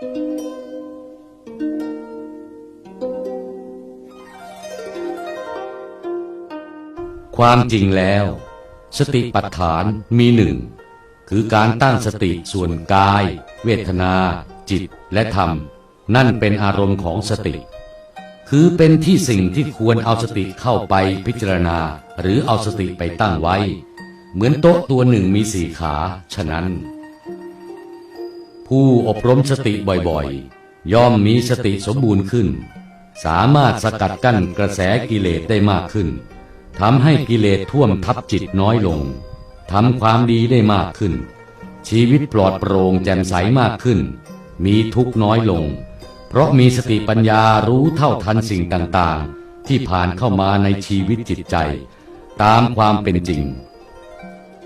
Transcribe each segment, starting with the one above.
ความจริงแล้ว สติปัฏฐานมีหนึ่ง คือการตั้งสติส่วนกาย เวทนา จิตและธรรม นั่นเป็นอารมณ์ของสติ คือเป็นที่สิ่งที่ควรเอาสติเข้าไปพิจารณา หรือเอาสติไปตั้งไว้ เหมือนโต๊ะตัวหนึ่งมีสี่ขา ฉะนั้น ผู้อบรมสติบ่อยๆ ย่อมมีสติสมบูรณ์ขึ้น สามารถสกัดกั้นกระแสกิเลสได้มากขึ้นทำให้กิเลสท่วมทับจิตน้อยลงทำความดีได้มากขึ้น ชีวิตปลอดโปร่งแจ่มใสมากขึ้น มีทุกน้อยลง เพราะมีสติปัญญารู้เท่าทันสิ่งต่างๆ ที่ผ่านเข้ามาในชีวิตจิตใจ ตามความเป็นจริง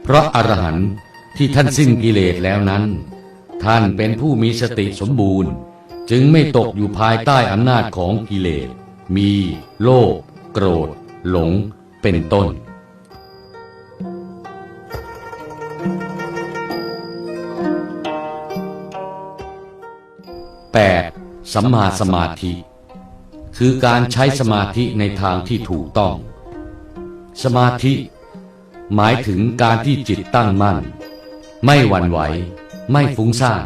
เพราะอรหันต์ที่ท่านสิ้นกิเลสแล้วนั้น ท่านเป็นผู้มีสติสมบูรณ์ จึงไม่ตกอยู่ภายใต้อำนาจของกิเลส มีโลภโกรธ หลง เป็นต้น 8. สัมมาสมาธิ คือการใช้สมาธิในทางที่ถูกต้อง สมาธิ หมายถึงการที่จิตตั้งมั่น ไม่หวั่นไหว ไม่ฟุ้งซ่าน